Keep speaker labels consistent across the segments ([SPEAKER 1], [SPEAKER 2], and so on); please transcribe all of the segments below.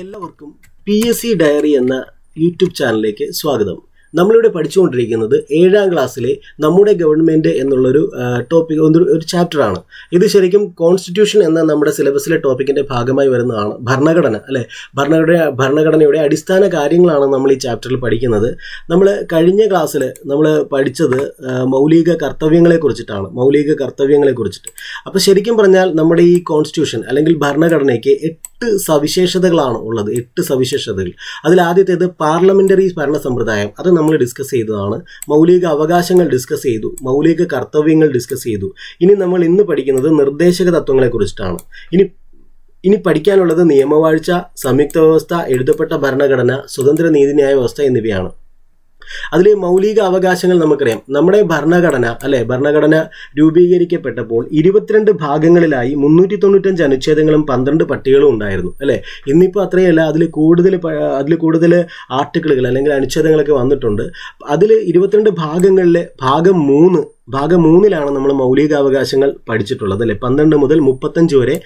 [SPEAKER 1] എല്ലാവർക്കും P S C diary എന്ന YouTube ചാനലിലേക്ക് സ്വാഗതം. നമ്മളിവിടെ പഠിച്ചുകൊണ്ടിരിക്കുന്നത് ഏഴാം ക്ലാസ്സിലെ നമ്മുടെ ഗവൺമെന്റ് എന്നുള്ളൊരു ടോപ്പിക് ഒരു ചാപ്റ്ററാണ് ഇത് ശരിക്കും കോൺസ്റ്റിറ്റ്യൂഷൻ എന്ന നമ്മുടെ സിലബസിലെ ടോപ്പിക്കിന്റെ ഭാഗമായി വരുന്നതാണ്. ഭരണഘടന അല്ലെ? ഭരണഘടന ഭരണഘടനയുടെ അടിസ്ഥാന കാര്യങ്ങളാണ് നമ്മൾ ഈ ചാപ്റ്ററിൽ പഠിക്കുന്നത്. നമ്മൾ കഴിഞ്ഞ ക്ലാസ്സിൽ നമ്മൾ പഠിച്ചത് മൗലിക കർത്തവ്യങ്ങളെ കുറിച്ചിട്ടാണ്. മൗലിക കർത്തവ്യങ്ങളെ കുറിച്ചിട്ട്. അപ്പോൾ ശരിക്കും പറഞ്ഞാൽ നമ്മുടെ ഈ കോൺസ്റ്റിറ്റ്യൂഷൻ അല്ലെങ്കിൽ ഭരണഘടനയ്ക്ക് സവിശേഷതകളാണ് ഉള്ളത്. എട്ട് സവിശേഷതകൾ. അതിൽ ആദ്യത്തേത് പാർലമെന്ററി ഭരണ സമ്പ്രദായം അത് നമ്മൾ ഡിസ്കസ് ചെയ്തതാണ്. മൗലിക അവകാശങ്ങൾ ഡിസ്കസ് ചെയ്തു. മൗലിക കർത്തവ്യങ്ങൾ ഡിസ്കസ് ചെയ്തു. ഇനി നമ്മൾ ഇന്ന് പഠിക്കുന്നത് നിർദ്ദേശക തത്വങ്ങളെ കുറിച്ചിട്ടാണ്. ഇനി ഇനി പഠിക്കാനുള്ളത് നിയമവാഴ്ച സംയുക്ത വ്യവസ്ഥ എഴുതപ്പെട്ട ഭരണഘടന സ്വതന്ത്ര നീതിന്യായ വ്യവസ്ഥ എന്നിവയാണ്. അതിൽ മൗലിക അവകാശങ്ങൾ നമുക്കറിയാം. നമ്മുടെ ഭരണഘടന അല്ലെ? ഭരണഘടന രൂപീകരിക്കപ്പെട്ടപ്പോൾ ഇരുപത്തിരണ്ട് ഭാഗങ്ങളിലായി മുന്നൂറ്റി തൊണ്ണൂറ്റഞ്ച് അനുച്ഛേദങ്ങളും പന്ത്രണ്ട് പട്ടികകളും ഉണ്ടായിരുന്നു അല്ലെ? ഇന്നിപ്പോൾ അത്രയല്ല. അതിൽ കൂടുതൽ അതിൽ കൂടുതൽ ആർട്ടിക്കിളുകൾ അല്ലെങ്കിൽ അനുച്ഛേദങ്ങളൊക്കെ വന്നിട്ടുണ്ട്. അതിൽ ഇരുപത്തിരണ്ട് ഭാഗങ്ങളിലെ ഭാഗം മൂന്ന് ഭാഗം മൂന്നിലാണ് നമ്മൾ മൗലികാവകാശങ്ങൾ പഠിച്ചിട്ടുള്ളത് അല്ലെ? പന്ത്രണ്ട് മുതൽ മുപ്പത്തഞ്ച് വരെ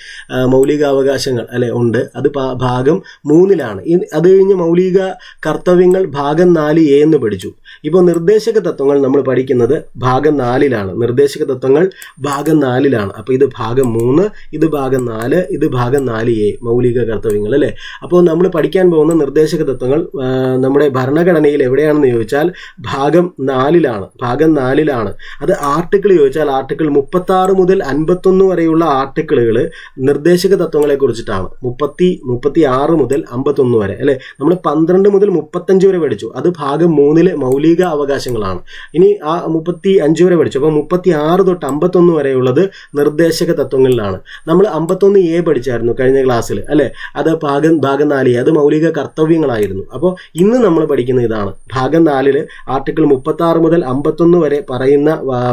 [SPEAKER 1] മൗലികാവകാശങ്ങൾ അല്ലെ ഉണ്ട്. അത് ഭാഗം മൂന്നിലാണ്. അത് കഴിഞ്ഞ് മൗലിക കർത്തവ്യങ്ങൾ ഭാഗം നാല് എ എന്ന് പഠിച്ചു. ഇപ്പോൾ നിർദ്ദേശക തത്വങ്ങൾ നമ്മൾ പഠിക്കുന്നത് ഭാഗം നാലിലാണ്. നിർദ്ദേശക തത്വങ്ങൾ ഭാഗം നാലിലാണ്. അപ്പോൾ ഇത് ഭാഗം മൂന്ന് ഇത് ഭാഗം നാല് ഇത് ഭാഗം നാല് എ മൗലിക കർത്തവ്യങ്ങൾ അല്ലേ? അപ്പോൾ നമ്മൾ പഠിക്കാൻ പോകുന്ന നിർദ്ദേശക തത്വങ്ങൾ നമ്മുടെ ഭരണഘടനയിൽ എവിടെയാണെന്ന് ചോദിച്ചാൽ ഭാഗം നാലിലാണ്. ഭാഗം നാലിലാണ്. അത് ആർട്ടിക്കിൾ ചോദിച്ചാൽ ആർട്ടിക്കിൾ മുപ്പത്തി ആറ് മുതൽ അൻപത്തൊന്ന് വരെയുള്ള ആർട്ടിക്കിളുകൾ നിർദ്ദേശക തത്വങ്ങളെ കുറിച്ചിട്ടാണ്. മുപ്പത്തി മുപ്പത്തി ആറ് മുതൽ അമ്പത്തൊന്ന് വരെ അല്ലെ? നമ്മൾ പന്ത്രണ്ട് മുതൽ മുപ്പത്തഞ്ച് വരെ പഠിച്ചു. അത് ഭാഗം മൂന്നിലെ മൗലിക അവകാശങ്ങളാണ്. ഇനി ആ മുപ്പത്തി അഞ്ച് വരെ പഠിച്ചു. അപ്പോൾ മുപ്പത്തി ആറ് തൊട്ട് അമ്പത്തൊന്ന് വരെയുള്ളത് നിർദ്ദേശക തത്വങ്ങളിലാണ്. നമ്മൾ അമ്പത്തൊന്ന് എ പഠിച്ചായിരുന്നു കഴിഞ്ഞ ക്ലാസ്സിൽ അല്ലെ? അത് ഭാഗം ഭാഗം നാല് അത് മൗലിക കർത്തവ്യങ്ങളായിരുന്നു. അപ്പോൾ ഇന്ന് നമ്മൾ പഠിക്കുന്ന ഇതാണ്. ഭാഗം നാലിൽ ആർട്ടിക്കിൾ മുപ്പത്തി ആറ് മുതൽ അമ്പത്തൊന്ന് വരെ പറയുന്ന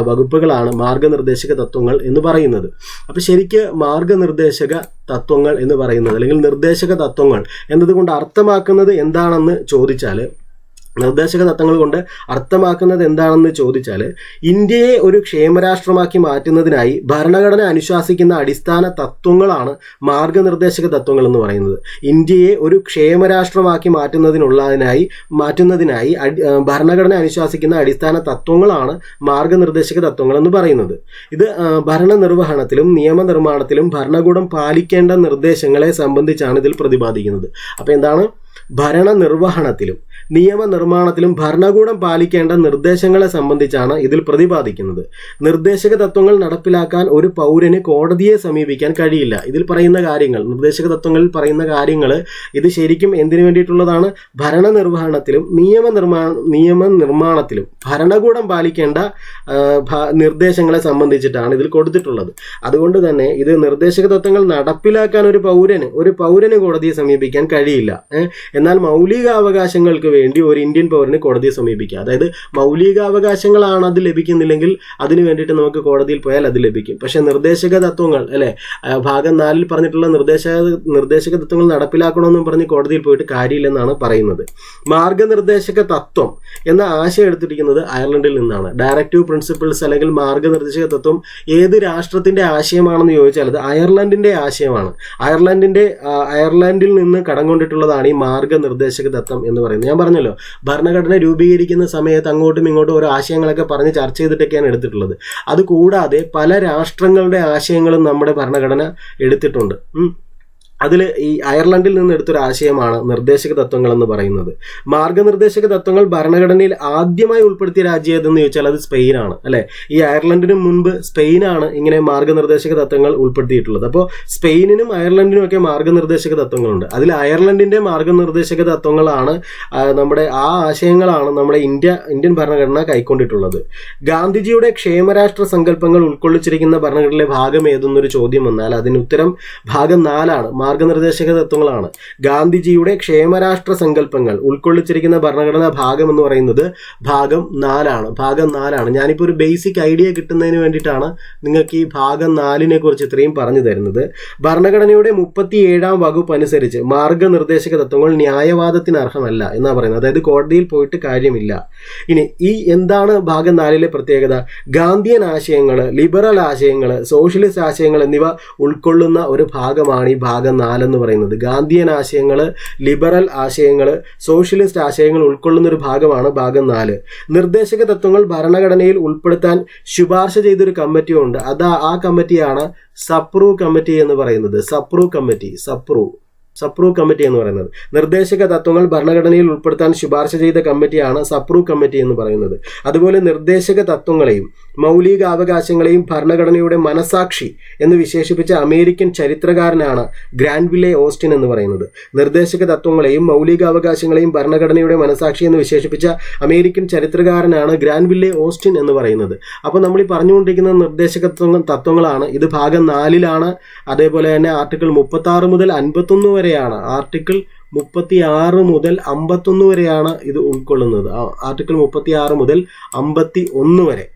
[SPEAKER 1] വകുപ്പുകളാണ് മാർഗനിർദ്ദേശക തത്വങ്ങൾ എന്ന് പറയുന്നത്. അപ്പോൾ ശരിക്ക് മാർഗനിർദ്ദേശക തത്വങ്ങൾ എന്ന് പറയുന്നത് അല്ലെങ്കിൽ നിർദ്ദേശക തത്വങ്ങൾ എന്നതുകൊണ്ട് അർത്ഥമാക്കുന്നത് എന്താണെന്ന് ചോദിച്ചാൽ നിർദ്ദേശക തത്വങ്ങൾ കൊണ്ട് അർത്ഥമാക്കുന്നത് എന്താണെന്ന് ചോദിച്ചാൽ ഇന്ത്യയെ ഒരു ക്ഷേമരാഷ്ട്രമാക്കി മാറ്റുന്നതിനായി ഭരണഘടന അനുശാസിക്കുന്ന അടിസ്ഥാന തത്വങ്ങളാണ് മാർഗനിർദ്ദേശക തത്വങ്ങൾ എന്ന് പറയുന്നത്. ഇന്ത്യയെ ഒരു ക്ഷേമരാഷ്ട്രമാക്കി മാറ്റുന്നതിനുള്ളതിനായി മാറ്റുന്നതിനായി ഭരണഘടന അനുശാസിക്കുന്ന അടിസ്ഥാന തത്വങ്ങളാണ് മാർഗനിർദ്ദേശക തത്വങ്ങൾ എന്ന് പറയുന്നത്. ഇത് ഭരണനിർവഹണത്തിലും നിയമനിർമ്മാണത്തിലും ഭരണകൂടം പാലിക്കേണ്ട നിർദ്ദേശങ്ങളെ സംബന്ധിച്ചാണ് ഇതിൽ പ്രതിപാദിക്കുന്നത്. അപ്പോൾ എന്താണ്? ഭരണനിർവഹണത്തിലും നിയമനിർമ്മാണത്തിലും ഭരണകൂടം പാലിക്കേണ്ട നിർദ്ദേശങ്ങളെ സംബന്ധിച്ചാണ് ഇതിൽ പ്രതിപാദിക്കുന്നത്. നിർദ്ദേശക തത്വങ്ങൾ നടപ്പിലാക്കാൻ ഒരു പൗരന് കോടതിയെ സമീപിക്കാൻ കഴിയില്ല. ഇതിൽ പറയുന്ന കാര്യങ്ങൾ നിർദ്ദേശക തത്വങ്ങളിൽ പറയുന്ന കാര്യങ്ങൾ ഇത് ശരിക്കും എന്തിനു വേണ്ടിയിട്ടുള്ളതാണ്? ഭരണനിർവഹണത്തിലും നിയമനിർമ്മാണ നിയമനിർമ്മാണത്തിലും ഭരണകൂടം പാലിക്കേണ്ട നിർദ്ദേശങ്ങളെ സംബന്ധിച്ചിട്ടാണ് ഇതിൽ കൊടുത്തിട്ടുള്ളത്. അതുകൊണ്ട് തന്നെ ഇത് നിർദ്ദേശക തത്വങ്ങൾ നടപ്പിലാക്കാൻ ഒരു പൗരന് ഒരു പൗരന് കോടതിയെ സമീപിക്കാൻ കഴിയില്ല. എന്നാൽ മൗലികാവകാശങ്ങൾക്ക് വേണ്ടി ഒരു ഇന്ത്യൻ പൗരന് കോടതിയെ സമീപിക്കുക അതായത് മൗലികാവകാശങ്ങളാണ് അത് ലഭിക്കുന്നില്ലെങ്കിൽ അതിന് വേണ്ടിയിട്ട് നമുക്ക് കോടതിയിൽ പോയാൽ അത് ലഭിക്കും. പക്ഷേ നിർദ്ദേശക തത്വങ്ങൾ അല്ലെ? ഭാഗം നാലിൽ പറഞ്ഞിട്ടുള്ള നിർദ്ദേശ നിർദ്ദേശക തത്വങ്ങൾ നടപ്പിലാക്കണമെന്നും പറഞ്ഞ് കോടതിയിൽ പോയിട്ട് കാര്യമില്ലെന്നാണ് പറയുന്നത്. മാർഗനിർദ്ദേശക തത്വം എന്ന ആശയം എടുത്തിരിക്കുന്നത് അയർലൻഡിൽ നിന്നാണ്. ഡയറക്റ്റീവ് പ്രിൻസിപ്പിൾസ് അല്ലെങ്കിൽ മാർഗനിർദ്ദേശക തത്വം ഏത് രാഷ്ട്രത്തിന്റെ ആശയമാണെന്ന് ചോദിച്ചാൽ അത് അയർലൻഡിന്റെ ആശയമാണ്. അയർലൻഡിന്റെ അയർലൻഡിൽ നിന്ന് കടം കൊണ്ടിട്ടുള്ളതാണ് ഈ മാർഗനിർദ്ദേശക തത്വം എന്ന് പറയുന്നത്. ഞാൻ പറഞ്ഞല്ലോ ഭരണഘടന രൂപീകരിക്കുന്ന സമയത്ത് അങ്ങോട്ടും ഇങ്ങോട്ടും ഓരോ ആശയങ്ങളൊക്കെ പറഞ്ഞ് ചർച്ച ചെയ്തിട്ടൊക്കെയാണ് എടുത്തിട്ടുള്ളത് അതുകൂടാതെ പല രാഷ്ട്രങ്ങളുടെ ആശയങ്ങളും നമ്മുടെ ഭരണഘടന എടുത്തിട്ടുണ്ട്. അതിൽ ഈ അയർലൻഡിൽ നിന്ന് എടുത്തൊരു ആശയമാണ് നിർദ്ദേശക തത്വങ്ങൾ എന്ന് പറയുന്നത്. മാർഗനിർദ്ദേശക തത്വങ്ങൾ ഭരണഘടനയിൽ ആദ്യമായി ഉൾപ്പെടുത്തിയ രാജ്യം ഏതെന്ന് ചോദിച്ചാൽ അത് സ്പെയിനാണ് അല്ലെ? ഈ അയർലൻഡിന് മുൻപ് സ്പെയിനാണ് ഇങ്ങനെ മാർഗനിർദ്ദേശക തത്വങ്ങൾ ഉൾപ്പെടുത്തിയിട്ടുള്ളത്. അപ്പോൾ സ്പെയിനിനും അയർലൻഡിനും ഒക്കെ മാർഗനിർദ്ദേശക തത്വങ്ങളുണ്ട്. അതിൽ അയർലൻഡിന്റെ മാർഗനിർദ്ദേശക തത്വങ്ങളാണ് നമ്മുടെ ആ ആശയങ്ങളാണ് നമ്മുടെ ഇന്ത്യ ഇന്ത്യൻ ഭരണഘടന കൈക്കൊണ്ടിട്ടുള്ളത്. ഗാന്ധിജിയുടെ ക്ഷേമരാഷ്ട്ര സങ്കല്പങ്ങൾ ഉൾക്കൊള്ളിച്ചിരിക്കുന്ന ഭരണഘടനയിലെ ഭാഗം ഏതെന്നൊരു ചോദ്യം വന്നാൽ അതിന് ഉത്തരം ഭാഗം നാലാണ്. മാർഗനിർദ്ദേശക തത്വങ്ങളാണ്. ഗാന്ധിജിയുടെ ക്ഷേമരാഷ്ട്ര സങ്കല്പങ്ങൾ ഉൾക്കൊള്ളിച്ചിരിക്കുന്ന ഭരണഘടനാ ഭാഗം എന്ന് പറയുന്നത് ഭാഗം നാലാണ്. ഭാഗം നാലാണ്. ഞാനിപ്പോൾ ഒരു ബേസിക് ഐഡിയ കിട്ടുന്നതിന് വേണ്ടിയിട്ടാണ് നിങ്ങൾക്ക് ഈ ഭാഗം നാലിനെ കുറിച്ച് ഇത്രയും പറഞ്ഞു തരുന്നത്. ഭരണഘടനയുടെ മുപ്പത്തി ഏഴാം വകുപ്പ് അനുസരിച്ച് മാർഗനിർദ്ദേശക തത്വങ്ങൾ ന്യായവാദത്തിന് അർഹമല്ല എന്നാണ് പറയുന്നത്. അതായത് കോടതിയിൽ പോയിട്ട് കാര്യമില്ല. ഇനി ഈ എന്താണ് ഭാഗം നാലിലെ പ്രത്യേകത? ഗാന്ധിയൻ ആശയങ്ങൾ ലിബറൽ ആശയങ്ങൾ സോഷ്യലിസ്റ്റ് ആശയങ്ങൾ എന്നിവ ഉൾക്കൊള്ളുന്ന ഒരു ഭാഗമാണ് ഈ ഭാഗം നാലെന്ന് പറയുന്നത്. ഗാന്ധിയൻ ആശയങ്ങൾ ലിബറൽ ആശയങ്ങൾ സോഷ്യലിസ്റ്റ് ആശയങ്ങൾ ഉൾക്കൊള്ളുന്ന ഒരു ഭാഗമാണ് ഭാഗം നാല്. നിർദ്ദേശക തത്വങ്ങൾ ഭരണഘടനയിൽ ഉൾപ്പെടുത്താൻ ശുപാർശ ചെയ്തൊരു കമ്മിറ്റിയുണ്ട്. അതാ ആ കമ്മിറ്റിയാണ് സപ്രൂ കമ്മിറ്റി എന്ന് പറയുന്നത്. സപ്രൂ കമ്മിറ്റി സപ്രൂ. സപ്രൂ കമ്മിറ്റി എന്ന് പറയുന്നത്. നിർദ്ദേശക തത്വങ്ങൾ ഭരണഘടനയിൽ ഉൾപ്പെടുത്താൻ ശുപാർശ ചെയ്ത കമ്മിറ്റിയാണ് സപ്രൂ കമ്മിറ്റി എന്ന് പറയുന്നത്. അതുപോലെ നിർദ്ദേശക തത്വങ്ങളെയും മൗലിക അവകാശങ്ങളെയും ഭരണഘടനയുടെ മനസാക്ഷി എന്ന് വിശേഷിപ്പിച്ച അമേരിക്കൻ ചരിത്രകാരനാണ് ഗ്രാൻവിലെ ഓസ്റ്റിൻ എന്ന് പറയുന്നത്. നിർദ്ദേശക തത്വങ്ങളെയും മൗലിക അവകാശങ്ങളെയും ഭരണഘടനയുടെ മനസാക്ഷി എന്ന് വിശേഷിപ്പിച്ച അമേരിക്കൻ ചരിത്രകാരനാണ് ഗ്രാൻവിലെ ഓസ്റ്റിൻ എന്ന് പറയുന്നത്. അപ്പോൾ നമ്മൾ ഈ പറഞ്ഞുകൊണ്ടിരിക്കുന്ന നിർദ്ദേശക തത്വങ്ങളാണ്. ഇത് ഭാഗം നാലിലാണ്. അതേപോലെ തന്നെ ആർട്ടിക്കിൾ മുപ്പത്തി മുതൽ അൻപത്തൊന്ന് വരെയാണ്. ആർട്ടിക്കിൾ മുപ്പത്തി ആറ് മുതൽ അമ്പത്തൊന്ന് വരെയാണ് ഇത് ഉൾക്കൊള്ളുന്നത്. ആർട്ടിക്കിൾ മുപ്പത്തി ആറ് മുതൽ അമ്പത്തി ഒന്ന് വരെ.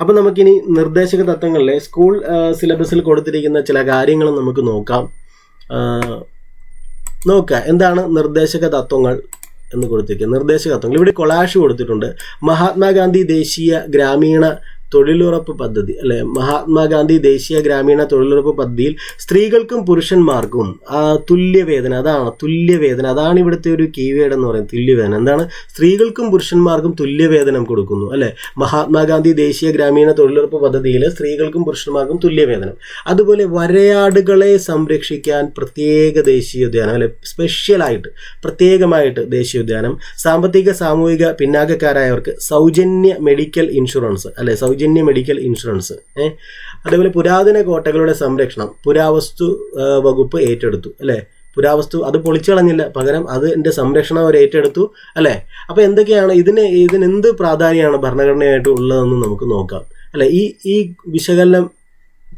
[SPEAKER 1] അപ്പം നമുക്കിനി നിർദ്ദേശക തത്വങ്ങളിലെ സ്കൂൾ സിലബസിൽ കൊടുത്തിരിക്കുന്ന ചില കാര്യങ്ങൾ നമുക്ക് നോക്കാം. നോക്കുക നോക്കാം. എന്താണ് നിർദ്ദേശക തത്വങ്ങൾ എന്ന് കൊടുത്തിരിക്കുക നിർദ്ദേശക തത്വങ്ങൾ. ഇവിടെ കൊളാഷ് കൊടുത്തിട്ടുണ്ട്. മഹാത്മാഗാന്ധി ദേശീയ ഗ്രാമീണ തൊഴിലുറപ്പ് പദ്ധതി അല്ലെ? മഹാത്മാഗാന്ധി ദേശീയ ഗ്രാമീണ തൊഴിലുറപ്പ് പദ്ധതിയിൽ സ്ത്രീകൾക്കും പുരുഷന്മാർക്കും ആ, തുല്യവേതന അതാണ് തുല്യവേതന. അതാണ് ഇവിടുത്തെ ഒരു കീവേഡ് എന്ന് പറയുന്നത് തുല്യവേതനം. എന്താണ്? സ്ത്രീകൾക്കും പുരുഷന്മാർക്കും തുല്യവേതനം കൊടുക്കുന്നു അല്ലെ? മഹാത്മാഗാന്ധി ദേശീയ ഗ്രാമീണ തൊഴിലുറപ്പ് പദ്ധതിയിൽ സ്ത്രീകൾക്കും പുരുഷന്മാർക്കും തുല്യവേതനം. അതുപോലെ വരയാടുകളെ സംരക്ഷിക്കാൻ പ്രത്യേക ദേശീയ ഉദ്യാനം അല്ലെ? സ്പെഷ്യലായിട്ട് പ്രത്യേകമായിട്ട് ദേശീയ ഉദ്യാനം. സാമ്പത്തിക സാമൂഹിക പിന്നാക്കക്കാരായവർക്ക് സൗജന്യ മെഡിക്കൽ ഇൻഷുറൻസ് അല്ലെ? സൗജന്യ മെഡിക്കൽ ഇൻഷുറൻസ് അതേപോലെ പുരാതന കോട്ടകളുടെ സംരക്ഷണം പുരാവസ്തു വകുപ്പ് ഏറ്റെടുത്തു അല്ലേ? പുരാവസ്തു അത് പൊളിച്ചു കളഞ്ഞില്ല. പകരം അതിന്റെ സംരക്ഷണം അവർ ഏറ്റെടുത്തു അല്ലേ? അപ്പോൾ എന്തൊക്കെയാണ് ഇതിന് ഇതിന് എന്ത് പ്രാധാന്യമാണ് ഭരണഘടനയായിട്ട് ഉള്ളതെന്ന് നമുക്ക് നോക്കാം അല്ലെ? ഈ ഈ വിശകലനം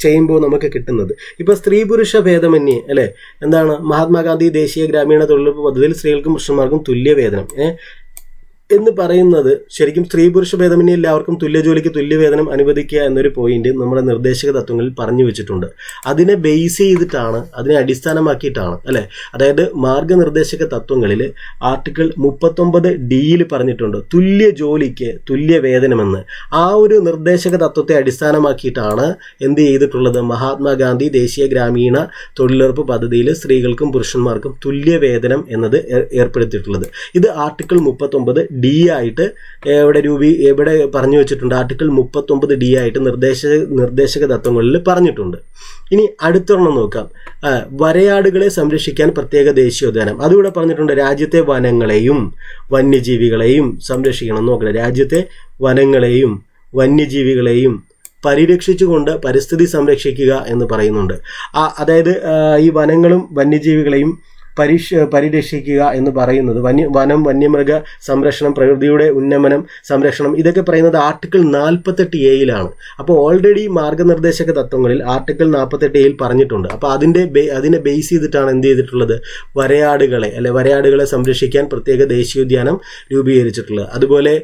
[SPEAKER 1] ചെയ്യുമ്പോൾ നമുക്ക് കിട്ടുന്നത്. ഇപ്പോൾ സ്ത്രീ പുരുഷ ഭേദമന്യേ അല്ലേ? എന്താണ്? മഹാത്മാഗാന്ധി ദേശീയ ഗ്രാമീണ തൊഴിലുറപ്പ് പദ്ധതിയിൽ സ്ത്രീകൾക്കും പുരുഷന്മാർക്കും തുല്യ വേതനം എന്ന് പറയുന്നത് ശരിക്കും സ്ത്രീ പുരുഷ ഭേദമന്യേ എല്ലാവർക്കും തുല്യ ജോലിക്ക് തുല്യ വേതനം അനുവദിക്കുക എന്നൊരു പോയിന്റ് നമ്മുടെ നിർദ്ദേശക തത്വങ്ങളിൽ പറഞ്ഞു വെച്ചിട്ടുണ്ട്. അതിനെ ബേസ് ചെയ്തിട്ടാണ് അതിനെ അടിസ്ഥാനമാക്കിയിട്ടാണ് അല്ലെ? അതായത് മാർഗനിർദ്ദേശക തത്വങ്ങളിൽ ആർട്ടിക്കിൾ മുപ്പത്തൊമ്പത് ഡിയിൽ പറഞ്ഞിട്ടുണ്ട് തുല്യ ജോലിക്ക് തുല്യ വേതനമെന്ന് ആ ഒരു നിർദ്ദേശക തത്വത്തെ അടിസ്ഥാനമാക്കിയിട്ടാണ് എന്ത് ചെയ്തിട്ടുള്ളത്? മഹാത്മാഗാന്ധി ദേശീയ ഗ്രാമീണ തൊഴിലുറപ്പ് പദ്ധതിയിൽ സ്ത്രീകൾക്കും പുരുഷന്മാർക്കും തുല്യ വേതനം എന്നത് ഏർ- ഏർപ്പെടുത്തിയിട്ടുള്ളത്. ഇത് ആർട്ടിക്കിൾ മുപ്പത്തൊമ്പത് ഡി ആയിട്ട് ഇവിടെ രൂപി ഇവിടെ പറഞ്ഞു വെച്ചിട്ടുണ്ട്. ആർട്ടിക്കിൾ മുപ്പത്തൊമ്പത് ഡി ആയിട്ട് നിർദ്ദേശ നിർദ്ദേശക തത്വങ്ങളിൽ പറഞ്ഞിട്ടുണ്ട്. ഇനി അടുത്തൊരെണ്ണം നോക്കാം. വരയാടുകളെ സംരക്ഷിക്കാൻ പ്രത്യേക ദേശീയോദ്യാനം. അതിവിടെ പറഞ്ഞിട്ടുണ്ട് രാജ്യത്തെ വനങ്ങളെയും വന്യജീവികളെയും സംരക്ഷിക്കണം നോക്കണം. രാജ്യത്തെ വനങ്ങളെയും വന്യജീവികളെയും പരിരക്ഷിച്ചുകൊണ്ട് പരിസ്ഥിതി സംരക്ഷിക്കുക എന്ന് പറയുന്നുണ്ട്. അതായത് ഈ വനങ്ങളും വന്യജീവികളെയും പരിഷ് പരിരക്ഷിക്കുക എന്ന് പറയുന്നത്. വന്യ വനം വന്യമൃഗ സംരക്ഷണം പ്രകൃതിയുടെ ഉന്നമനം സംരക്ഷണം ഇതൊക്കെ പറയുന്നത് ആർട്ടിക്കിൾ നാൽപ്പത്തെട്ട് എയിലാണ് അപ്പോൾ ഓൾറെഡി മാർഗനിർദ്ദേശക തത്വങ്ങളിൽ ആർട്ടിക്കിൾ നാൽപ്പത്തെട്ട് എയിൽ പറഞ്ഞിട്ടുണ്ട്. അപ്പോൾ അതിന്റെ അതിനെ ബേസ് ചെയ്തിട്ടാണ് എന്ത് ചെയ്തിട്ടുള്ളത്? വരയാടുകളെ അല്ലെ വരയാടുകളെ സംരക്ഷിക്കാൻ പ്രത്യേക ദേശീയോദ്യാനം രൂപീകരിച്ചിട്ടുള്ളത്. അതുപോലെ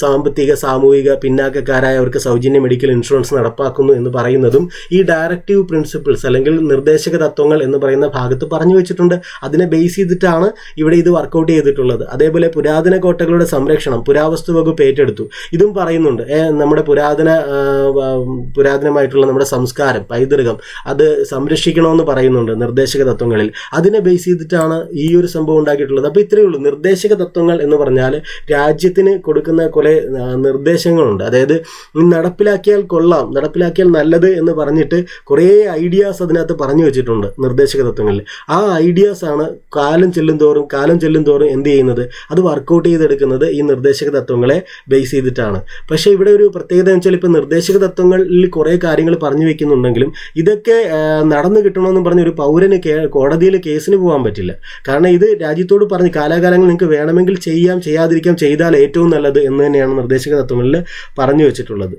[SPEAKER 1] സാമ്പത്തിക സാമൂഹിക പിന്നാക്കക്കാരായ അവർക്ക് സൗജന്യ മെഡിക്കൽ ഇൻഷുറൻസ് നടപ്പാക്കുന്നു എന്ന് പറയുന്നതും ഈ ഡയറക്റ്റീവ് പ്രിൻസിപ്പിൾസ് അല്ലെങ്കിൽ നിർദ്ദേശക തത്വങ്ങൾ എന്ന് പറയുന്ന ഭാഗത്ത് പറഞ്ഞു വെച്ചിട്ടുണ്ട്. അതിനെ ബേസ് ചെയ്തിട്ടാണ് ഇവിടെ ഇത് വർക്കൗട്ട് ചെയ്തിട്ടുള്ളത്. അതേപോലെ പുരാതന കോട്ടകളുടെ സംരക്ഷണം പുരാവസ്തു വകുപ്പ് ഏറ്റെടുത്തു. ഇതും പറയുന്നുണ്ട് നമ്മുടെ പുരാതന പുരാതനമായിട്ടുള്ള നമ്മുടെ സംസ്കാരം പൈതൃകം അത് സംരക്ഷിക്കണമെന്ന് പറയുന്നുണ്ട് നിർദ്ദേശക തത്വങ്ങളിൽ. അതിനെ ബേസ് ചെയ്തിട്ടാണ് ഈ ഒരു സംഭവം ഉണ്ടാക്കിയിട്ടുള്ളത്. അപ്പോൾ ഇത്രയേ ഉള്ളൂ. നിർദ്ദേശക തത്വങ്ങൾ എന്ന് പറഞ്ഞാൽ രാജ്യത്തിന് കൊടുക്കുന്ന കുറേ നിർദ്ദേശങ്ങളുണ്ട്. അതായത് നടപ്പിലാക്കിയാൽ കൊള്ളാം നടപ്പിലാക്കിയാൽ നല്ലത് എന്ന് പറഞ്ഞിട്ട് കുറേ ഐഡിയാസ് അതിനകത്ത് പറഞ്ഞു വെച്ചിട്ടുണ്ട് നിർദ്ദേശക തത്വങ്ങളിൽ. ആ ഐഡിയാസ് ആണ് കാലം ചെല്ലും തോറും കാലം ചെല്ലും തോറും എന്ത് ചെയ്യുന്നത്? അത് വർക്കൗട്ട് ചെയ്തെടുക്കുന്നത് ഈ നിർദ്ദേശക തത്വങ്ങളെ ബേസ് ചെയ്തിട്ടാണ്. പക്ഷേ ഇവിടെ ഒരു പ്രത്യേകത എന്ന് വെച്ചാൽ ഇപ്പോൾ നിർദ്ദേശക തത്വങ്ങളിൽ കുറേ കാര്യങ്ങൾ പറഞ്ഞു വെക്കുന്നുണ്ടെങ്കിലും ഇതൊക്കെ നടന്നു കിട്ടണമെന്ന് പറഞ്ഞ ഒരു പൗരന് കോടതിയിൽ കേസിന് പോകാൻ പറ്റില്ല. കാരണം ഇത് രാജ്യത്തോട് പറഞ്ഞ് കാലാകാലങ്ങൾ നിങ്ങൾക്ക് വേണമെങ്കിൽ ചെയ്യാം ചെയ്യാതിരിക്കാം ചെയ്താൽ ഏറ്റവും നല്ലത് എന്ന് തന്നെയാണ് നിർദ്ദേശക തത്വങ്ങളിൽ പറഞ്ഞു വെച്ചിട്ടുള്ളത്.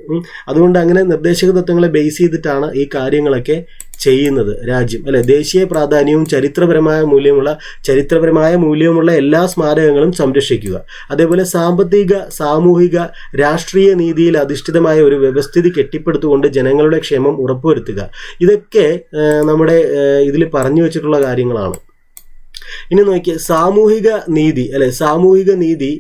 [SPEAKER 1] അതുകൊണ്ട് അങ്ങനെ നിർദ്ദേശക തത്വങ്ങളെ ബേസ് ചെയ്തിട്ടാണ് ഈ കാര്യങ്ങളൊക്കെ ചെയ്യുന്നത് രാജ്യം. അല്ലെ? ദേശീയ പ്രാധാന്യവും ചരിത്രപരമായ മൂല്യമുള്ള ചരിത്രപരമായ മൂല്യമുള്ള എല്ലാ സ്മാരകങ്ങളും സംരക്ഷിക്കുക. അതേപോലെ സാമ്പത്തിക സാമൂഹിക രാഷ്ട്രീയ നീതിയിൽ അധിഷ്ഠിതമായ ഒരു വ്യവസ്ഥിതി കെട്ടിപ്പടുത്തുകൊണ്ട് ജനങ്ങളുടെ ക്ഷേമം ഉറപ്പുവരുത്തുക. ഇതൊക്കെ നമ്മുടെ ഇതിൽ പറഞ്ഞു വെച്ചിട്ടുള്ള കാര്യങ്ങളാണ്. ഇനി നോക്കിയ സാമൂഹിക നീതി അല്ലെ? സാമൂഹിക നീതി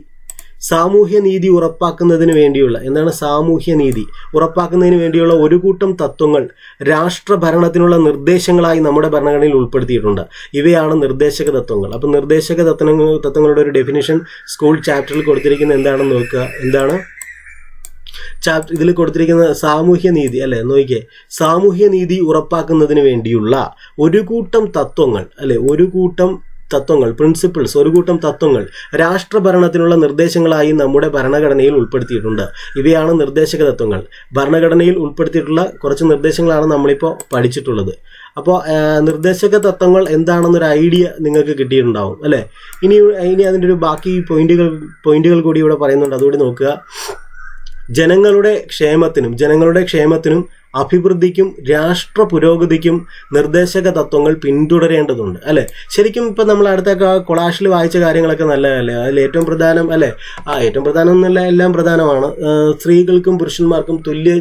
[SPEAKER 1] സാമൂഹ്യ നീതി ഉറപ്പാക്കുന്നതിന് വേണ്ടിയുള്ള എന്താണ് സാമൂഹ്യ നീതി ഉറപ്പാക്കുന്നതിന് വേണ്ടിയുള്ള ഒരു കൂട്ടം തത്വങ്ങൾ രാഷ്ട്ര ഭരണത്തിനുള്ള നിർദ്ദേശങ്ങളായി നമ്മുടെ ഭരണഘടനയിൽ ഉൾപ്പെടുത്തിയിട്ടുണ്ട്. ഇവയാണ് നിർദ്ദേശക തത്വങ്ങൾ. അപ്പം നിർദ്ദേശക തത്വങ്ങൾ തത്വങ്ങളുടെ ഒരു ഡെഫിനിഷൻ സ്കൂൾ ചാപ്റ്ററിൽ കൊടുത്തിരിക്കുന്ന എന്താണെന്ന് നോക്കുക. എന്താണ്? ചാപ്റ്റർ ഇതിൽ കൊടുത്തിരിക്കുന്ന സാമൂഹ്യ നീതി അല്ലെ? നോക്കിയേ സാമൂഹ്യ നീതി ഉറപ്പാക്കുന്നതിന് വേണ്ടിയുള്ള ഒരു കൂട്ടം തത്വങ്ങൾ അല്ലെ? ഒരു കൂട്ടം തത്വങ്ങൾ പ്രിൻസിപ്പിൾസ് ഒരു കൂട്ടം തത്വങ്ങൾ രാഷ്ട്രഭരണത്തിനുള്ള നിർദ്ദേശങ്ങളായി നമ്മുടെ ഭരണഘടനയിൽ ഉൾപ്പെടുത്തിയിട്ടുണ്ട്. ഇവയാണ് നിർദ്ദേശക തത്വങ്ങൾ. ഭരണഘടനയിൽ ഉൾപ്പെടുത്തിയിട്ടുള്ള കുറച്ച് നിർദ്ദേശങ്ങളാണ് നമ്മളിപ്പോൾ പഠിച്ചിട്ടുള്ളത്. അപ്പോൾ നിർദ്ദേശക തത്വങ്ങൾ എന്താണെന്നൊരു ഐഡിയ നിങ്ങൾക്ക് കിട്ടിയിട്ടുണ്ടാവും അല്ലേ? ഇനി ഇനി അതിന്റെ ഒരു ബാക്കി പോയിന്റുകൾ പോയിന്റുകൾ കൂടി ഇവിടെ പറയുന്നുണ്ട്. അതുകൂടി നോക്കുക. ജനങ്ങളുടെ ക്ഷേമത്തിനും ജനങ്ങളുടെ ക്ഷേമത്തിനും അഭിവൃദ്ധിക്കും രാഷ്ട്ര പുരോഗതിക്കും നിർദ്ദേശക തത്വങ്ങൾ പിന്തുടരേണ്ടതുണ്ട് അല്ലെ? ശരിക്കും ഇപ്പം നമ്മൾ അടുത്ത കൊളാഷിൽ വായിച്ച കാര്യങ്ങളൊക്കെ നല്ലതല്ലേ? അതിൽ ഏറ്റവും പ്രധാനം അല്ലെ? ആ ഏറ്റവും പ്രധാനം എന്നല്ല എല്ലാം പ്രധാനമാണ്. സ്ത്രീകൾക്കും പുരുഷന്മാർക്കും തുല്യ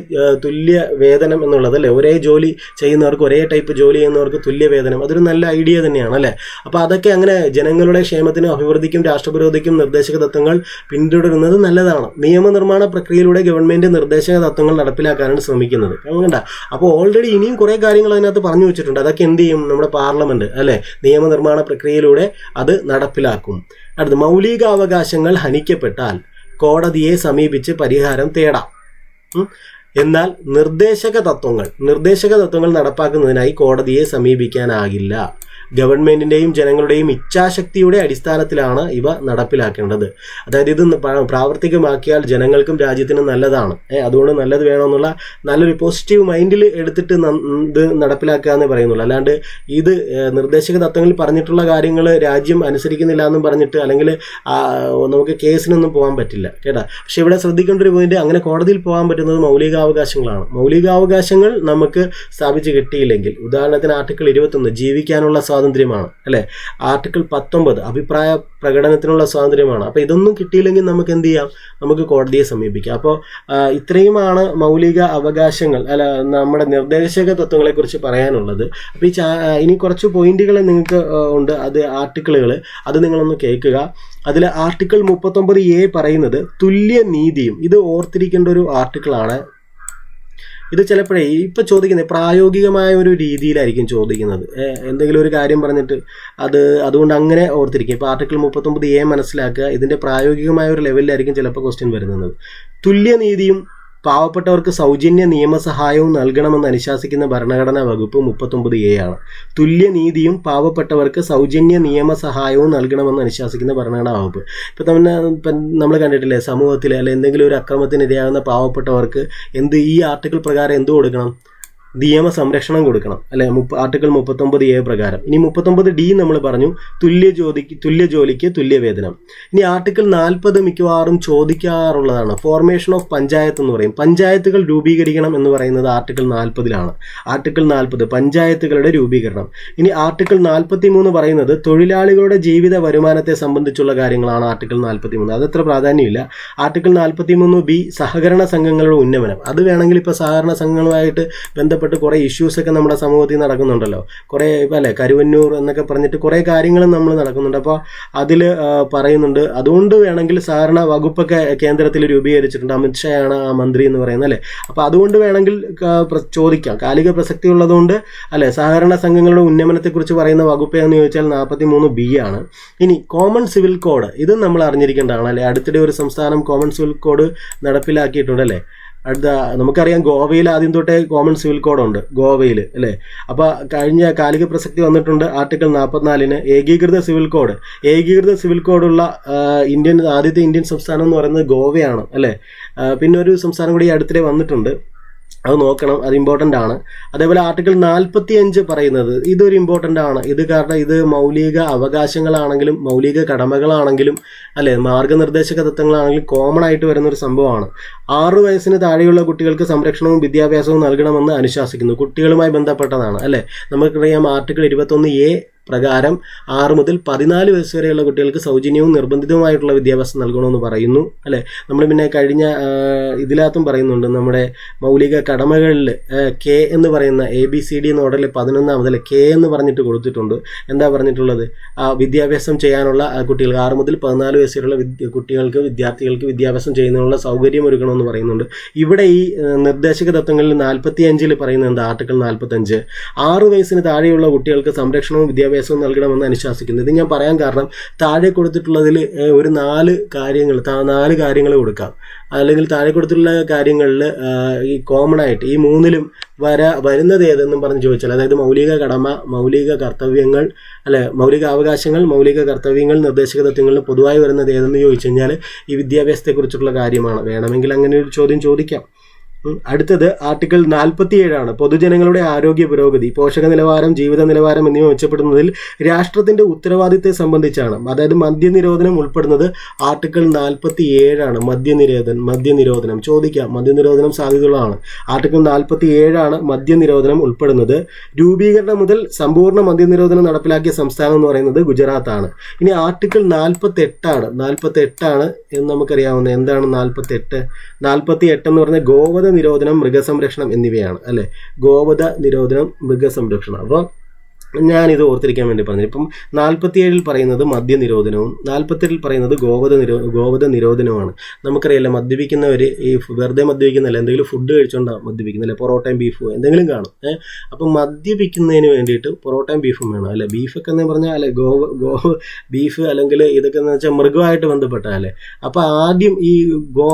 [SPEAKER 1] തുല്യ വേതനം എന്നുള്ളത് അല്ലേ? ഒരേ ജോലി ചെയ്യുന്നവർക്ക് ഒരേ ടൈപ്പ് ജോലി ചെയ്യുന്നവർക്ക് തുല്യ വേതനം. അതൊരു നല്ല ഐഡിയ തന്നെയാണ് അല്ലേ? അപ്പോൾ അതൊക്കെ അങ്ങനെ ജനങ്ങളുടെ ക്ഷേമത്തിനും അഭിവൃദ്ധിക്കും രാഷ്ട്രപുരോഗതിക്കും നിർദ്ദേശക തത്വങ്ങൾ പിന്തുടരുന്നത് നല്ലതാണ്. നിയമനിർമ്മാണ പ്രക്രിയയിലൂടെ ഗവൺമെന്റ് നിർദ്ദേശക തത്വങ്ങൾ നടപ്പിലാക്കാനാണ് ശ്രമിക്കുന്നത്. കണ്ട അപ്പോൾ ഓൾറെഡി ഇനിയും കുറേ കാര്യങ്ങൾ അതിനകത്ത് പറഞ്ഞു വെച്ചിട്ടുണ്ട്. അതൊക്കെ എന്ത് ചെയ്യും? നമ്മുടെ പാർലമെന്റ് അല്ലെ? നിയമനിർമ്മാണ പ്രക്രിയയിലൂടെ അത് നടപ്പിലാക്കും. അടുത്ത് മൗലികാവകാശങ്ങൾ ഹനിക്കപ്പെട്ടാൽ കോടതിയെ സമീപിച്ച് പരിഹാരം തേടാം. എന്നാൽ നിർദ്ദേശക തത്വങ്ങൾ നിർദ്ദേശക തത്വങ്ങൾ നടപ്പാക്കുന്നതിനായി കോടതിയെ സമീപിക്കാനാകില്ല. ഗവൺമെന്റിന്റെയും ജനങ്ങളുടെയും ഇച്ഛാശക്തിയുടെ അടിസ്ഥാനത്തിലാണ് ഇവ നടപ്പിലാക്കേണ്ടത്. അതായത് ഇത് പ്രാവർത്തികമാക്കിയാൽ ജനങ്ങൾക്കും രാജ്യത്തിനും നല്ലതാണ്. അതുകൊണ്ട് നല്ലത് വേണമെന്നുള്ള നല്ലൊരു പോസിറ്റീവ് മൈൻഡിൽ എടുത്തിട്ട് ഇത് നടപ്പിലാക്കുക എന്ന് പറയുന്നുള്ളൂ. അല്ലാണ്ട് ഇത് നിർദ്ദേശക തത്വങ്ങളിൽ പറഞ്ഞിട്ടുള്ള കാര്യങ്ങൾ രാജ്യം അനുസരിക്കുന്നില്ല എന്നും പറഞ്ഞിട്ട് അല്ലെങ്കിൽ നമുക്ക് കേസിനൊന്നും പോകാൻ പറ്റില്ല. കേട്ടാ? പക്ഷെ ഇവിടെ ശ്രദ്ധിക്കേണ്ട ഒരു പോയിന്റ് അങ്ങനെ കോടതിയിൽ പോകാൻ പറ്റുന്നത് മൗലികാവകാശങ്ങളാണ്. മൗലികാവകാശങ്ങൾ നമുക്ക് സ്ഥാപിച്ച് കിട്ടിയില്ലെങ്കിൽ ഉദാഹരണത്തിന് ആർട്ടിക്കിൾ ഇരുപത്തൊന്ന് ജീവിക്കാനുള്ള സ്വാതന്ത്ര്യമാണ് അല്ലേ? ആർട്ടിക്കിൾ പത്തൊമ്പത് അഭിപ്രായ പ്രകടനത്തിനുള്ള സ്വാതന്ത്ര്യമാണ്. അപ്പോൾ ഇതൊന്നും കിട്ടിയില്ലെങ്കിൽ നമുക്ക് എന്ത് ചെയ്യാം? നമുക്ക് കോടതിയെ സമീപിക്കാം. അപ്പോൾ ഇത്രയുമാണ് മൗലിക അവകാശങ്ങൾ അല്ല നമ്മുടെ നിർദ്ദേശക തത്വങ്ങളെക്കുറിച്ച് പറയാനുള്ളത്. അപ്പോൾ ഈ ഇനി കുറച്ച് പോയിന്റുകൾ നിങ്ങൾക്ക് ഉണ്ട്. അത് ആർട്ടിക്കിളുകൾ അത് നിങ്ങളൊന്ന് കേൾക്കുക. അതിൽ ആർട്ടിക്കിൾ മുപ്പത്തൊമ്പത് എ പറയുന്നത് തുല്യ നീതിയും ഇത് ഓർത്തിരിക്കേണ്ട ഒരു ആർട്ടിക്കിളാണ്. ഇത് ചിലപ്പോഴേ ഇപ്പം ചോദിക്കുന്നത് പ്രായോഗികമായ ഒരു രീതിയിലായിരിക്കും ചോദിക്കുന്നത്. എന്തെങ്കിലും ഒരു കാര്യം പറഞ്ഞിട്ട് അത് അതുകൊണ്ട് അങ്ങനെ ഓർത്തിരിക്കും ഇപ്പോൾ ആർട്ടിക്കിൾ മുപ്പത്തൊമ്പത് എ മനസ്സിലാക്കുക. ഇതിന്റെ പ്രായോഗികമായ ഒരു ലെവലിലായിരിക്കും ചിലപ്പോൾ ക്വസ്റ്റ്യൻ വരുന്നത്. തുല്യനീതിയും പാവപ്പെട്ടവർക്ക് സൗജന്യ നിയമസഹായവും നൽകണമെന്ന് അനുശാസിക്കുന്ന ഭരണഘടനാ വകുപ്പ് മുപ്പത്തൊമ്പത് എ ആണ്. തുല്യനീതിയും പാവപ്പെട്ടവർക്ക് സൗജന്യ നിയമസഹായവും നൽകണമെന്ന് അനുശാസിക്കുന്ന ഭരണഘടനാ വകുപ്പ്. ഇപ്പം തന്നെ ഇപ്പം നമ്മൾ കണ്ടിട്ടില്ലേ സമൂഹത്തിൽ അല്ലെങ്കിൽ എന്തെങ്കിലും ഒരു അക്രമത്തിന് ഇരയാകുന്ന പാവപ്പെട്ടവർക്ക് എന്ത് ഈ ആർട്ടിക്കിൾ പ്രകാരം എന്ത് കൊടുക്കണം? നിയമ സംരക്ഷണം കൊടുക്കണം. അല്ലെ? ആർട്ടിക്കിൾ മുപ്പത്തൊമ്പത് എ പ്രകാരം. ഇനി മുപ്പത്തൊമ്പത് ഡി നമ്മൾ പറഞ്ഞു തുല്യ ജോലിക്ക് തുല്യ ജോലിക്ക് തുല്യ വേതനം ഇനി ആർട്ടിക്കിൾ നാൽപ്പത് മിക്കവാറും ചോദിക്കാറുള്ളതാണ്. ഫോർമേഷൻ ഓഫ് പഞ്ചായത്ത് എന്ന് പറയും. പഞ്ചായത്തുകൾ രൂപീകരിക്കണം എന്ന് പറയുന്നത് ആർട്ടിക്കിൾ നാൽപ്പതിലാണ്. ആർട്ടിക്കിൾ നാൽപ്പത് പഞ്ചായത്തുകളുടെ രൂപീകരണം. ഇനി ആർട്ടിക്കിൾ നാൽപ്പത്തി മൂന്ന് പറയുന്നത് തൊഴിലാളികളുടെ ജീവിത വരുമാനത്തെ സംബന്ധിച്ചുള്ള കാര്യങ്ങളാണ് ആർട്ടിക്കിൾ നാൽപ്പത്തി മൂന്ന് അതത്ര പ്രാധാന്യമില്ല. ആർട്ടിക്കിൾ നാൽപ്പത്തി മൂന്ന് ബി സഹകരണ സംഘങ്ങളുടെ ഉന്നമനം. അത് വേണമെങ്കിൽ ഇപ്പോൾ സഹകരണ സംഘങ്ങളുമായിട്ട് ബന്ധപ്പെട്ട് കുറേ ഇഷ്യൂസൊക്കെ നമ്മുടെ സമൂഹത്തിൽ നടക്കുന്നുണ്ടല്ലോ. കുറേ അല്ലേ കരുവന്നൂർ എന്നൊക്കെ പറഞ്ഞിട്ട് കുറേ കാര്യങ്ങളും നമ്മൾ നടക്കുന്നുണ്ട്. അപ്പോൾ അതിൽ പറയുന്നുണ്ട്. അതുകൊണ്ട് വേണമെങ്കിൽ സാധാരണ വകുപ്പൊക്കെ കേന്ദ്രത്തിൽ രൂപീകരിച്ചിട്ടുണ്ട്. അമിത്ഷായാണ് ആ മന്ത്രി എന്ന് പറയുന്നത് അല്ലേ? അപ്പോൾ അതുകൊണ്ട് വേണമെങ്കിൽ ചോദിക്കാം. കാലിക പ്രസക്തി ഉള്ളതുകൊണ്ട് അല്ലേ സഹകരണ സംഘങ്ങളുടെ ഉന്നമനത്തെക്കുറിച്ച് പറയുന്ന വകുപ്പ് എന്ന് ചോദിച്ചാൽ നാൽപ്പത്തി മൂന്ന് ബി ആണ്. ഇനി കോമൺ സിവിൽ കോഡ് ഇതും നമ്മൾ അറിഞ്ഞിരിക്കേണ്ടതാണ് അല്ലേ? അടുത്തിടെ ഒരു സംസ്ഥാനം കോമൺ സിവിൽ കോഡ് നടപ്പിലാക്കിയിട്ടുണ്ട് അല്ലേ? അടുത്ത നമുക്കറിയാം ഗോവയിൽ ആദ്യം തൊട്ടേ കോമൺ സിവിൽ കോഡുണ്ട് ഗോവയിൽ അല്ലേ? അപ്പോൾ കഴിഞ്ഞ കാലിക പ്രസക്തി വന്നിട്ടുണ്ട് ആർട്ടിക്കിൾ നാൽപ്പത്തിനാലിന് ഏകീകൃത സിവിൽ കോഡ് ഏകീകൃത സിവിൽ കോഡുള്ള ഇന്ത്യൻ ആദ്യത്തെ ഇന്ത്യൻ സംസ്ഥാനം എന്ന് പറയുന്നത് ഗോവയാണ് അല്ലേ? പിന്നെ ഒരു സംസ്ഥാനം കൂടി അടുത്തിടെ വന്നിട്ടുണ്ട്. അത് നോക്കണം അത് ഇമ്പോർട്ടന്റ് ആണ്. അതേപോലെ ആർട്ടിക്കിൾ നാൽപ്പത്തി അഞ്ച് പറയുന്നത് ഇതൊരു ഇമ്പോർട്ടന്റ് ആണ്. ഇത് കാരണം ഇത് മൗലിക അവകാശങ്ങളാണെങ്കിലും മൗലിക കടമകളാണെങ്കിലും അല്ലെ? മാർഗനിർദ്ദേശക തത്വങ്ങളാണെങ്കിലും കോമൺ ആയിട്ട് വരുന്ന ഒരു സംഭവമാണ്. ആറ് വയസ്സിന് താഴെയുള്ള കുട്ടികൾക്ക് സംരക്ഷണവും വിദ്യാഭ്യാസവും നൽകണമെന്ന് അനുശാസിക്കുന്നു. കുട്ടികളുമായി ബന്ധപ്പെട്ടതാണ് അല്ലെ? നമുക്കറിയാം ആർട്ടിക്കിൾ ഇരുപത്തൊന്ന് എ പ്രകാരം ആറ് മുതൽ പതിനാല് വയസ്സ് വരെയുള്ള കുട്ടികൾക്ക് സൗജന്യവും നിർബന്ധിതവുമായിട്ടുള്ള വിദ്യാഭ്യാസം നൽകണമെന്ന് പറയുന്നു അല്ലേ? നമ്മൾ പിന്നെ കഴിഞ്ഞ ഇതിലാത്തും പറയുന്നുണ്ട് നമ്മുടെ മൗലിക കടമകളിൽ കെ എന്ന് പറയുന്ന A B C D model പതിനൊന്നാമതിൽ K എന്ന് പറഞ്ഞിട്ട് കൊടുത്തിട്ടുണ്ട്. എന്താ പറഞ്ഞിട്ടുള്ളത്? വിദ്യാഭ്യാസം ചെയ്യാനുള്ള കുട്ടികൾക്ക് ആറ് മുതൽ പതിനാല് വയസ്സ് വരെയുള്ള കുട്ടികൾക്ക് വിദ്യാർത്ഥികൾക്ക് വിദ്യാഭ്യാസം ചെയ്യുന്നതിനുള്ള സൗകര്യം ഒരുക്കണമെന്ന് പറയുന്നുണ്ട്. ഇവിടെ ഈ നിർദ്ദേശക തത്വങ്ങളിൽ നാൽപ്പത്തി അഞ്ചിൽ പറയുന്നത് എന്താ? ആർട്ടിക്കിൾ നാൽപ്പത്തഞ്ച് ആറ് വയസ്സിന് താഴെയുള്ള കുട്ടികൾക്ക് സംരക്ഷണവും വിദ്യാഭ്യാസവും നൽകണമെന്ന് അനുശാസിക്കുന്നു ഇത് ഞാൻ പറയാൻ കാരണം താഴെ കൊടുത്തിട്ടുള്ളതിൽ ഒരു നാല് കാര്യങ്ങൾ നാല് കാര്യങ്ങൾ കൊടുക്കാം. അല്ലെങ്കിൽ താഴെ കൊടുത്തിട്ടുള്ള കാര്യങ്ങളിൽ ഈ കോമൺ ആയിട്ട് ഈ മൂന്നിലും വര വരുന്നത് ഏതെന്നും പറഞ്ഞ് ചോദിച്ചാൽ അതായത് മൗലിക കടമ മൗലിക കർത്തവ്യങ്ങൾ അല്ലെ മൗലിക അവകാശങ്ങൾ മൗലിക കർത്തവ്യങ്ങൾ നിർദ്ദേശക തത്വങ്ങളിൽ പൊതുവായി വരുന്നത് ഏതെന്ന് ചോദിച്ചു കഴിഞ്ഞാൽ ഈ വിദ്യാഭ്യാസത്തെക്കുറിച്ചുള്ള കാര്യമാണ്. വേണമെങ്കിൽ അങ്ങനെ ഒരു ചോദ്യം ചോദിക്കാം. അടുത്തത് ആർട്ടിക്കിൾ നാൽപ്പത്തി ഏഴാണ് പൊതുജനങ്ങളുടെ ആരോഗ്യ പുരോഗതി പോഷക നിലവാരം ജീവിത നിലവാരം എന്നിവ മെച്ചപ്പെടുന്നതിൽ രാഷ്ട്രത്തിന്റെ ഉത്തരവാദിത്തെ സംബന്ധിച്ചാണ്. അതായത് മദ്യനിരോധനം ഉൾപ്പെടുന്നത് ആർട്ടിക്കിൾ നാൽപ്പത്തി ഏഴാണ് മദ്യനിരോധനം. മദ്യനിരോധനം ചോദിക്കാം മദ്യനിരോധനം സാധ്യതയുള്ളതാണ്. ആർട്ടിക്കിൾ നാൽപ്പത്തി ഏഴാണ് മദ്യനിരോധനം ഉൾപ്പെടുന്നത്. രൂപീകരണം മുതൽ സമ്പൂർണ മദ്യനിരോധനം നടപ്പിലാക്കിയ സംസ്ഥാനം എന്ന് പറയുന്നത് ഗുജറാത്താണ്. ഇനി ആർട്ടിക്കിൾ നാൽപ്പത്തി എട്ടാണ് നാൽപ്പത്തി എട്ടാണ് എന്ന് നമുക്കറിയാവുന്ന എന്താണ് നാൽപ്പത്തി എട്ട് നാൽപ്പത്തി എട്ട് എന്ന് പറഞ്ഞ ഗോവധ നിരോധനം മൃഗസംരക്ഷണം എന്നിവയാണ് അല്ലെ? ഗോവധ നിരോധനം മൃഗസംരക്ഷണം. അപ്പോൾ ഞാനിത് ഓർത്തിരിക്കാൻ വേണ്ടി പറഞ്ഞു ഇപ്പം നാൽപ്പത്തിയേഴിൽ പറയുന്നത് മദ്യനിരോധനവും നാൽപ്പത്തെട്ടിൽ പറയുന്നത് ഗോവധ നിരോ ഗോവധ നിരോധനവുമാണ് നമുക്കറിയാലോ മദ്യപിക്കുന്നവർ ഈ വെറുതെ മദ്യപിക്കുന്നില്ല എന്തെങ്കിലും ഫുഡ് കഴിച്ചുകൊണ്ടാണ് മദ്യപിക്കുന്നത് അല്ലെ? പൊറോട്ടയും ബീഫും എന്തെങ്കിലും കാണും. ഏഹ് അപ്പം മദ്യപിക്കുന്നതിന് വേണ്ടിയിട്ട് പൊറോട്ടയും ബീഫും വേണം അല്ലെ? ബീഫൊക്കെ എന്ന് പറഞ്ഞാൽ അല്ലെ ഗോവ ഗോ ബീഫ് അല്ലെങ്കിൽ ഇതൊക്കെ എന്ന് വെച്ചാൽ മൃഗമായിട്ട് ബന്ധപ്പെട്ടതല്ലേ അപ്പോൾ ആദ്യം ഈ ഗോ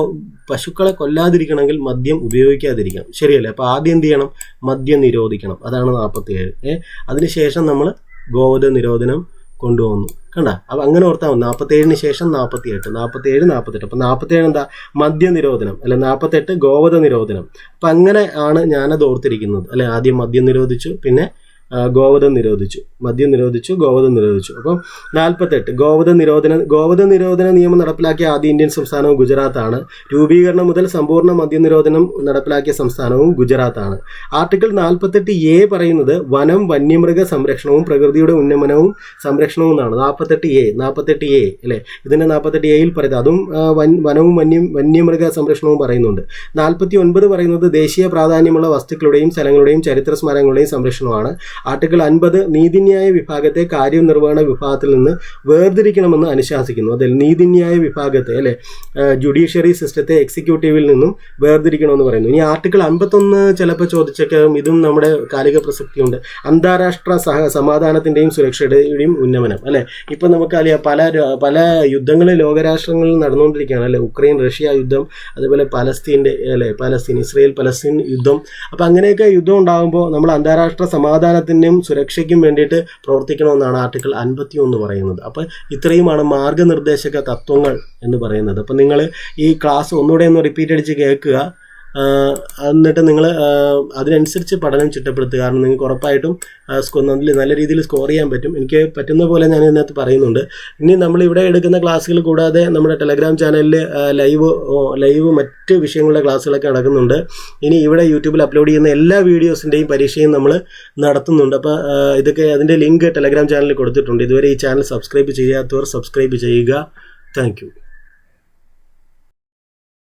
[SPEAKER 1] പശുക്കളെ കൊല്ലാതിരിക്കണമെങ്കിൽ മദ്യം ഉപയോഗിക്കാതിരിക്കണം. ശരിയല്ലേ? അപ്പോൾ ആദ്യം എന്ത് ചെയ്യണം? മദ്യം നിരോധിക്കണം. അതാണ് നാൽപ്പത്തി ഏഴ് ഏഹ് അതിനുശേഷം നമ്മൾ ഗോവധ നിരോധനം കൊണ്ടുവന്നു. കണ്ട? അപ്പം അങ്ങനെ ഓർത്താൽ മതി. നാൽപ്പത്തേഴിന് ശേഷം നാൽപ്പത്തി എട്ട് നാൽപ്പത്തി ഏഴ് നാൽപ്പത്തെട്ട് അപ്പം നാൽപ്പത്തേഴ് എന്താ? മദ്യനിരോധനം അല്ല? നാൽപ്പത്തെട്ട് ഗോവധ നിരോധനം. അപ്പം അങ്ങനെ ആണ് ഞാനത് ഓർത്തിരിക്കുന്നത്. അല്ലെ? ആദ്യം മദ്യം നിരോധിച്ചു പിന്നെ ഗോവധം നിരോധിച്ചു. മദ്യം നിരോധിച്ചു ഗോവധം നിരോധിച്ചു. അപ്പം നാൽപ്പത്തെട്ട്. ഗോവധ നിരോധന ഗോവധ നിരോധന നിയമം നടപ്പിലാക്കിയ ആദ്യ ഇന്ത്യൻ സംസ്ഥാനവും ഗുജറാത്താണ്. രൂപീകരണം മുതൽ സമ്പൂർണ മദ്യനിരോധനം നടപ്പിലാക്കിയ സംസ്ഥാനവും ഗുജറാത്താണ്. ആർട്ടിക്കിൾ നാൽപ്പത്തെട്ട് എ പറയുന്നത് വനം വന്യമൃഗ സംരക്ഷണവും പ്രകൃതിയുടെ ഉന്നമനവും സംരക്ഷണവും എന്നാണ്. നാൽപ്പത്തെട്ട് എ നാൽപ്പത്തെട്ട് എ അല്ലേ? ഇതിന്റെ നാൽപ്പത്തെട്ട് എയിൽ പറയുന്നത്. അതും വനവും വന്യം വന്യമൃഗ സംരക്ഷണവും പറയുന്നുണ്ട്. നാൽപ്പത്തി ഒൻപത് പറയുന്നത് ദേശീയ പ്രാധാന്യമുള്ള വസ്തുക്കളുടെയും സ്ഥലങ്ങളുടെയും ചരിത്ര സ്മരങ്ങളുടെയും സംരക്ഷണമാണ്. ആർട്ടിക്കിൾ അൻപത് നീതിന്യായ വിഭാഗത്തെ കാര്യനിർവഹണ വിഭാഗത്തിൽ നിന്ന് വേർതിരിക്കണമെന്ന് അനുശാസിക്കുന്നു. അതിൽ നീതിന്യായ വിഭാഗത്തെ അല്ലെ ജുഡീഷ്യറി സിസ്റ്റത്തെ എക്സിക്യൂട്ടീവിൽ നിന്നും വേർതിരിക്കണമെന്ന് പറയുന്നു. ഇനി ആർട്ടിക്കിൾ അൻപത്തൊന്ന് ചിലപ്പോൾ ചോദിച്ചേക്കാം ഇതും നമ്മുടെ കാലിക പ്രസക്തിയുണ്ട്. അന്താരാഷ്ട്ര സഹ സമാധാനത്തിന്റെയും സുരക്ഷയുടെയും ഉന്നമനം അല്ലെ? ഇപ്പം നമുക്കറിയാം പല പല യുദ്ധങ്ങൾ ലോകരാഷ്ട്രങ്ങളിൽ നടന്നുകൊണ്ടിരിക്കുകയാണ് അല്ലെ? ഉക്രൈൻ റഷ്യ യുദ്ധം അതുപോലെ പലസ്തീന്റെ അല്ലെ പലസ്തീൻ ഇസ്രയേൽ പലസ്തീൻ യുദ്ധം. അപ്പം അങ്ങനെയൊക്കെ യുദ്ധം ഉണ്ടാകുമ്പോൾ നമ്മൾ അന്താരാഷ്ട്ര സമാധാനത്തിനും സുരക്ഷയ്ക്കും വേണ്ടിയിട്ട് പ്രവർത്തിക്കണമെന്നാണ് ആർട്ടിക്കിൾ അൻപത്തി ഒന്ന് പറയുന്നത്. അപ്പോൾ ഇത്രയുമാണ് മാർഗനിർദ്ദേശക തത്വങ്ങൾ എന്ന് പറയുന്നത്. അപ്പം നിങ്ങൾ ഈ ക്ലാസ് ഒന്നുകൂടെ ഒന്ന് റിപ്പീറ്റ് അടിച്ച് കേൾക്കുക. എന്നിട്ട് നിങ്ങൾ അതിനനുസരിച്ച് പഠനം ചിട്ടപ്പെടുത്തുക. കാരണം നിങ്ങൾക്ക് ഉറപ്പായിട്ടും നല്ല നല്ല രീതിയിൽ സ്കോർ ചെയ്യാൻ പറ്റും. എനിക്ക് പറ്റുന്ന പോലെ ഞാൻ ഇതിനകത്ത് പറയുന്നുണ്ട്. ഇനി നമ്മൾ ഇവിടെ എടുക്കുന്ന ക്ലാസ്സുകൾ കൂടാതെ നമ്മുടെ ടെലഗ്രാം ചാനലിൽ ലൈവ് ലൈവ് മറ്റ് വിഷയങ്ങളുടെ ക്ലാസ്സുകളൊക്കെ നടക്കുന്നുണ്ട്. ഇനി ഇവിടെ യൂട്യൂബിൽ അപ്ലോഡ് ചെയ്യുന്ന എല്ലാ വീഡിയോസിന്റെയും പരീക്ഷയും നമ്മൾ നടത്തുന്നുണ്ട്. അപ്പോൾ ഇതൊക്കെ അതിന്റെ ലിങ്ക് ടെലഗ്രാം ചാനലിൽ കൊടുത്തിട്ടുണ്ട്. ഇതുവരെ ഈ ചാനൽ സബ്സ്ക്രൈബ് ചെയ്യാത്തവർ സബ്സ്ക്രൈബ് ചെയ്യുക. താങ്ക്